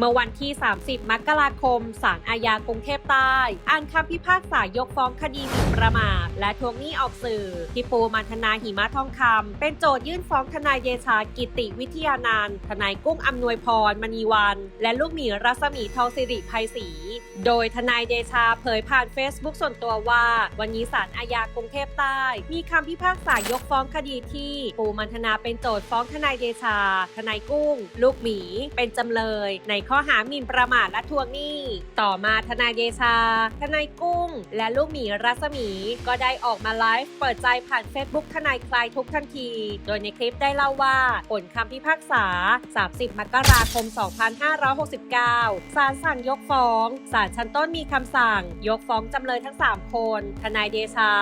เมื่อวัน ที่ 30 มกราคม ศาลอาญากรุงเทพใต้ อ่านคำพิพากษายกฟ้องคดีหมิ่นประมาทและทวงหนี้ออกสื่อที่ปูมันธนาหิมะทองคำเป็นโจทยื่นฟ้องทนายเดชากิติวิทยานันทนายกุ้งอำนวยพรมณีวัน และลูกหมีรัศมีทองสิริภัยศรีโดยทนายเดชาเผยผ่าน Facebook ส่วนตัวว่า วันนี้ศาลอาญากรุงเทพใต้ มีคำพิพากษายกฟ้องคดีที่ปูมันธนาเป็นโจทฟ้องทนายเดชา ทนายกุ้ง ลูกหมี เป็นจำเลย ในข้อหาหมิ่นประมาทและทวงหนี้ ต่อมาทนายเดชา ทนายกุ้ง และลูกหมีรัศมี ก็ได้ออกมาไลฟ์เปิดใจผ่าน Facebook ทนายคลายทุกทันที โดยในคลิปได้เล่าว่า ผลคำพิพากษา 30 มกราคม 2569 ศาลสั่งยกฟ้อง ศาลชั้นต้นมีคำสั่ง ยกฟ้องจำเลยทั้ง 3 คน ทนายเดชา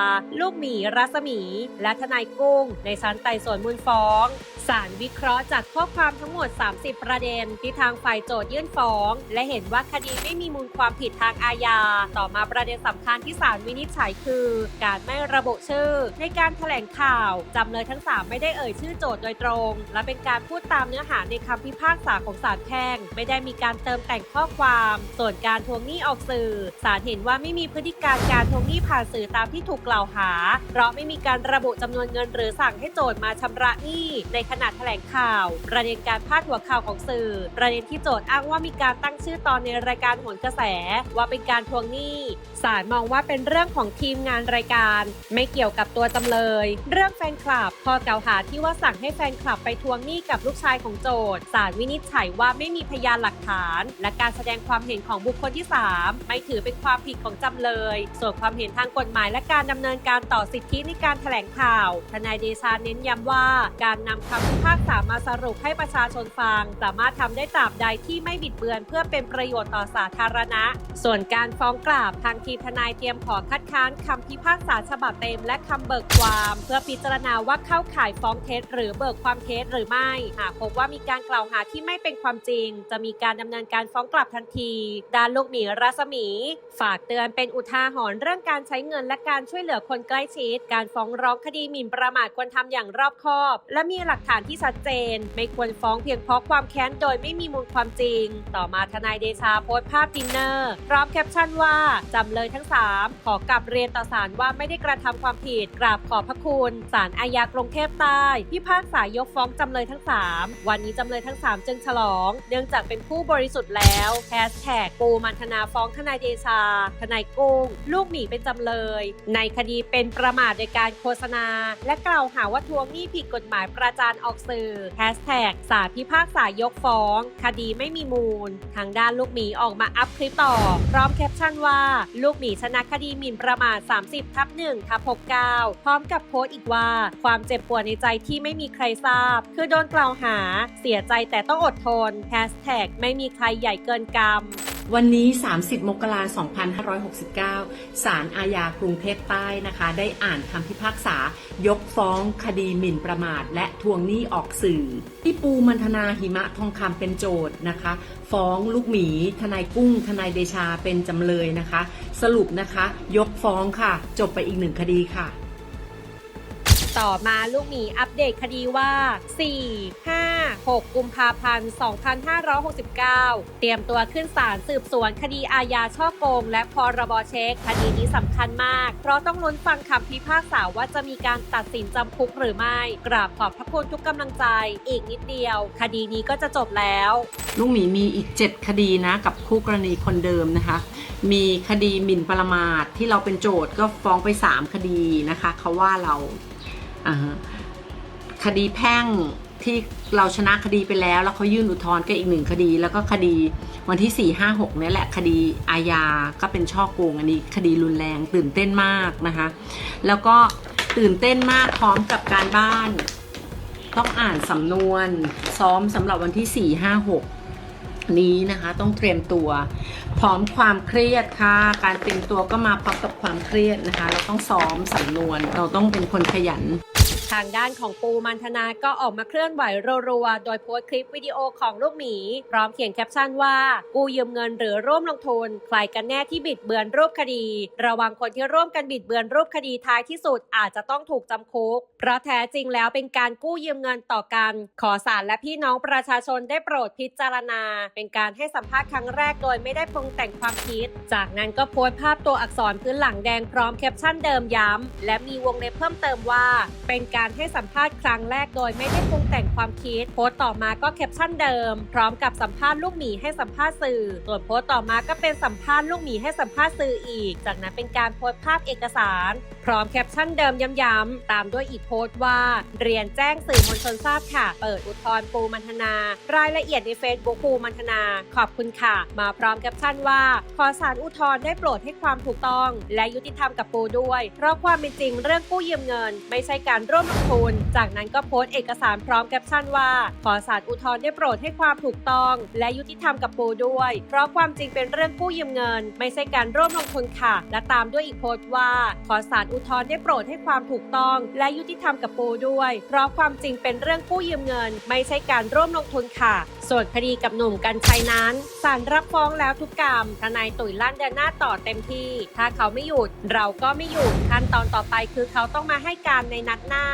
ลูกหมีรัศมี และทนายกุ้ง ในชั้นไต่สวนมูลฟ้อง ศาลวิเคราะห์จากข้อความทั้งหมด 30 ประเด็นที่ทางฝ่ายโจทยื่นฟ้องและเห็นว่าคดีไม่มีมูลความผิดทางอาญา ต่อมาประเด็นสำคัญที่ศาลวินิจฉัยคือ การไม่ระบุชื่อ ในการแถลงข่าวจำเลยทั้ง 3 ไม่ได้เอ่ยชื่อโจทย์โดยตรง และเป็นการพูดตามเนื้อหาในคำพิพากษาของศาลแพ่ง ไม่ได้มีการเติมแต่งข้อความ ส่วนการทวงหนี้ออกสื่อศาลเห็นว่าไม่มีพฤติการการทวงหนี้ผ่านสื่อตามที่ถูกกล่าวหา เพราะไม่มีการระบุจำนวนเงิน หรือสั่งให้โจทย์มาชำระหนี้ในขณะแถลงข่าว ประเด็นการพาดหัวข่าวของสื่อ ประเด็นที่โจทย์อ้างว่ามีการตั้งชื่อตอนในรายการโหนกระแสว่าเป็นการทวงหนี้ศาลมองว่าเป็นเรื่องของทีมงานรายการ ไม่เกี่ยวกับตัวจำเลย เรื่องแฟนคลับข้อกล่าวหาที่ว่าสั่งให้แฟนคลับไปทวงหนี้กับลูกชายของโจทย์ศาลวินิจฉัยว่าไม่มีพยานหลักฐาน และการแสดงความเห็นของบุคคลที่ 3 ไม่ถือเป็นความผิดของจำเลย ส่วนความเห็นทางกฎหมายและการดำเนินการต่อสิทธิในการแถลงข่าว ทนายเดชาเน้นย้ำว่า การนำคำพิพากษามาสรุปให้ประชาชนฟัง สามารถทำได้ตราบใดที่ไม่บิดเบือนเพื่อเป็นประโยชน์ต่อสาธารณะ ส่วนการฟ้องกลับทางทีมทนายเตรียมขอคัดค้านคำพิพากษาฉบับเต็มและคำเบิกความ เพื่อพิจารณาว่าเข้าข่ายฟ้องเท็จหรือเบิกความเท็จหรือไม่ หากพบว่ามีการกล่าวหาที่ไม่เป็นความจริง จะมีการดำเนินการฟ้องกลับทันทีด้านลูกหมีรัศมี ฝากเตือนเป็นอุทาหรณ์เรื่องการใช้เงินและการช่วยเหลือคนใกล้ชิด การฟ้องร้องคดีหมิ่นประมาทควรทำอย่างรอบคอบ และมีหลักฐานที่ชัดเจน ไม่ควรฟ้องเพียงเพราะความแค้นโดยไม่มีมูลความจริง ต่อมาทนายเดชาโพสต์ภาพดินเนอร์พร้อมแคปชั่นว่าจำเลยทั้ง 3 ขอกลับเรียนต่อศาลว่าไม่ได้กระทำความผิด กราบขอบพระคุณศาลอาญากรุงเทพใต้พิพากษายกฟ้องจำเลยทั้ง 3 วันนี้จำเลยทั้ง 3 จึงฉลอง เนื่องจากเป็นผู้บริสุทธิ์แล้วแฮชแท็กปูมันธนาฟ้องทนายเดชา ทนายกุ้ง ลูกหมีเป็นจำเลย ในคดีเป็นประมาทโดยการโฆษณา และกล่าวหาว่าทวงหนี้ผิดกฎหมายประจานออกสื่อแฮชแท็กศาลพิพากษายกฟ้อง คดีไม่มีมูลล ทางด้านลูกหมีออกมาอัพคลิปต่อ พร้อมแคปชั่นว่า ลูกหมีชนะคดีหมิ่นประมาท 30 ทับ1ทับ69 พร้อมกับโพสต์อีกว่า ความเจ็บปวดในใจที่ไม่มีใครทราบ คือโดนกล่าวหา เสียใจแต่ต้องอดทนแฮชแท็กไม่มีใครใหญ่เกินกรรม วันนี้ 30 มกราคม 2569 ศาลอาญากรุงเทพใต้นะคะ ได้อ่านคำพิพากษายกฟ้องคดีหมิ่นประมาท และทวงหนี้ออกสื่อ ที่ปูมันธนาหิมะทองคำเป็นโจทย์นะคะ ฟ้องลูกหมี ทนายกุ้ง ทนายเดชาเป็นจำเลยนะคะ สรุปนะคะ ยกฟ้องค่ะ จบไปอีกหนึ่งคดีค่ะ ต่อมาลูกหมีอัปเดตคดีว่า 4 5 6 กุมภาพันธ์ 2569 เตรียมตัวขึ้นศาลสืบสวนคดีอาญาช่อโกง และพรบเช็ค คดีนี้สำคัญมาก เพราะต้องลุ้นฟังคำพิพากษาว่าจะมีการตัดสินจำคุกหรือไม่ กราบขอบพระคุณทุกกำลังใจ อีกนิดเดียว คดีนี้ก็จะจบแล้ว ลูกหมีมีอีก 7 คดีนะกับคู่กรณีคนเดิมนะคะมีคดีหมิ่นประมาทที่เราเป็นโจทย์ก็ฟ้องไป 3 คดีนะคะเขาว่าเรา คดีแพ่งที่เราชนะคดีไปแล้ว แล้วเขายื่นอุทธรณ์ก็อีกหนึ่งคดี แล้วก็คดีวันที่ 4 5 6นี่แหละคดีอาญาก็เป็นช่อโกงอันนี้คดีรุนแรงตื่นเต้นมากนะคะ แล้วก็ตื่นเต้นมากพร้อมกับการบ้าน ต้องอ่านสำนวน ซ้อมสำหรับวันที่ 4 5 6 นี้นะคะต้องเตรียมตัว พร้อมความเครียดค่ะ การเตรียมตัวก็มาพร้อมกับความเครียดนะคะ เราต้องซ้อมสำนวน เราต้องเป็นคนขยัน ทางด้านของปูมันธนาก็ออกมาเคลื่อนไหวรัวๆ โดยโพสต์คลิปวิดีโอของลูกหมี พร้อมเขียนแคปชั่นว่า กู้ยืมเงินหรือร่วมลงทุน ใครกันแน่ที่บิดเบือนรูปคดี ระวังคนที่ร่วมกันบิดเบือนรูปคดีท้ายที่สุดอาจจะต้องถูกจำคุก เพราะแท้จริงแล้วเป็นการกู้ยืมเงินต่อกัน ขอศาลและพี่น้องประชาชนได้โปรดพิจารณา เป็นการให้สัมภาษณ์ครั้งแรกโดยไม่ได้ปรุงแต่งความคิด จากนั้นก็โพสต์ภาพตัวอักษรพื้นหลังแดงพร้อมแคปชั่นเดิมย้ำและมีวงเล็บเพิ่มเติมว่า เป็นการให้สัมภาษณ์ครั้งแรกโดยไม่ได้ปรุงแต่งความคิด โพสต์ต่อมาก็แคปชั่นเดิม พร้อมกับสัมภาษณ์ลูกหมีให้สัมภาษณ์สื่อ ส่วนโพสต์ต่อมาก็เป็นสัมภาษณ์ลูกหมีให้สัมภาษณ์สื่ออีก จากนั้นเป็นการโพสต์ภาพเอกสาร พร้อมแคปชั่นเดิมย้ำๆตามด้วยอีกโพสต์ว่า เรียนแจ้งสื่อมวลชนทราบค่ะ เปิดอุทธรณ์ปูมันธนา รายละเอียดในเฟซบุ๊กปูมันธนา ขอบคุณค่ะ มาพร้อมแคปชั่นว่า ขอสารอุทธรณ์ได้โปรดให้ความถูกต้อง และยุติธรรมกับปูด้วย เพราะความเป็นจริงเรื่องกู้ยืมเงิน ไม่ใช่การร่วมลงทุน จากนั้นก็โพสต์เอกสารพร้อมแคปชั่นว่า ขอสารอุทธรณ์ได้โปรดให้ความถูกต้อง และยุติธรรมกับปูด้วย เพราะความจริงเป็นเรื่องกู้ยืมเงิน ไม่ใช่การร่วมลงทุนค่ะ และตามด้วยอีกโพสต์ว่า ขอสารอุทธรณ์ได้โปรดให้ความถูกต้อง และยุติธรรมกับปูด้วย เพราะความจริงเป็นเรื่องกู้ยืมเงิน ไม่ใช่การร่วมลงทุนค่ะ ส่วนคดีกับหนุ่มกัญชัยนั้นศาลรับฟ้องแล้วทุกกรรมทนายตุ๋ยลั่นเดินหน้าต่อเต็มที่ ถ้าเขาไม่หยุดเราก็ไม่หยุดขั้นตอนต่อไปคือเขาต้องมาให้การในนัดหน้า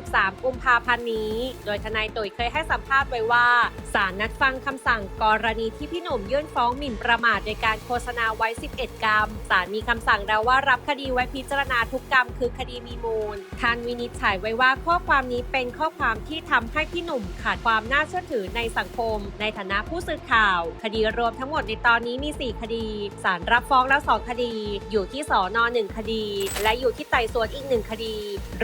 23 กุมภาพันธ์นี้ โดยทนายตุ๋ยเคยให้สัมภาษณ์ไว้ว่าศาลนัดฟังคำสั่งกรณีที่พี่หนุ่มยื่นฟ้องหมิ่นประมาทโดยการโฆษณาไว้ 11 กรรมศาลมีคำสั่งแล้วว่ารับคดีไว้พิจารณาทุกกรรมคือคดีมีมูลท่านวินิจฉัยไว้ว่าข้อความนี้เป็นข้อความที่ทำให้พี่หนุ่มขาดความน่าเชื่อถือในสังคม ในฐานะผู้สื่อข่าว คดีรวมทั้งหมดในตอนนี้มี 4 คดีศาลรับฟ้องแล้ว 2 คดี อยู่ที่สอนหนึ่งคดี และอยู่ที่ไต่สวนอีกหนึ่งคดี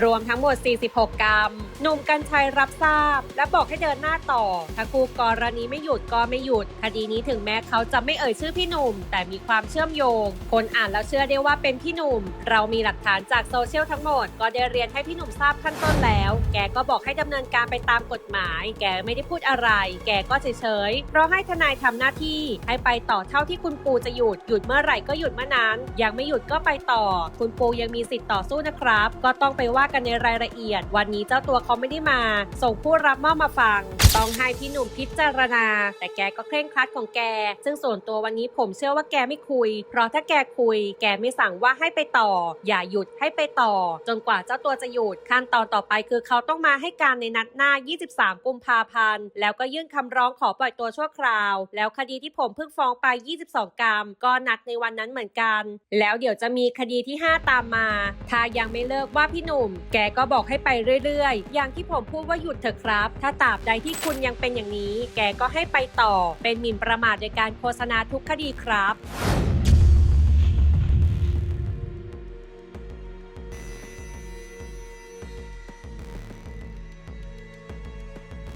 รวมทั้งหมด46กรรมหนุ่มกัญชัยรับทราบ และบอกให้เดินหน้าต่อ ถ้าคู่กรณีไม่หยุดก็ไม่หยุด คดีนี้ถึงแม้เขาจะไม่เอ่ยชื่อพี่หนุ่ม แต่มีความเชื่อมโยง คนอ่านแล้วเชื่อได้ว่าเป็นพี่หนุ่ม เรามีหลักฐานจากโซเชียลทั้งหมด ก็ได้เรียนให้พี่หนุ่มทราบขั้นต้นแล้ว แกก็บอกให้ดำเนินการไปตามกฎหมาย แกไม่ได้พูดอะไร แกก็เฉยๆเพราะให้ทนายทำหน้าที่ ให้ไปต่อเท่าที่คุณปูจะหยุด หยุดเมื่อไหร่ก็หยุดเมื่อนั้น ยังไม่หยุดก็ไปต่อ คุณปูยังมีสิทธิ์ต่อสู้นะครับ ก็ต้องไปว่ากันในรายละเอียดวันนี้เจ้าตัวเขาไม่ได้มา ส่งผู้รับมอบมาฟัง ต้องให้พี่หนุ่มพิจารณา แต่แกก็เคร่งครัดของแก ซึ่งส่วนตัววันนี้ผมเชื่อว่าแกไม่คุย เพราะถ้าแกคุย แกไม่สั่งว่าให้ไปต่อ อย่าหยุดให้ไปต่อ จนกว่าเจ้าตัวจะหยุดขั้นตอนต่อไปคือเขาต้องมาให้การในนัดหน้า 23 กุมภาพันธ์ แล้วก็ยื่นคำร้องขอปล่อยตัวชั่วคราว แล้วคดีที่ผมเพิ่งฟ้องไป 22 กรัมก็นัดในวันนั้นเหมือนกัน แล้วเดี๋ยวจะมีคดีที่ 5 ตามมา ถ้ายังไม่เลิกว่าพี่หนุ่ม แกก็บอกให้ไปเรื่อยๆ อย่างที่ผมพูดว่าหยุดเถอะครับ ถ้าตราบใดที่คุณยังเป็นอย่างนี้ แกก็ให้ไปต่อ เป็นหมิ่นประมาทโดยการโฆษณาทุกคดีครับ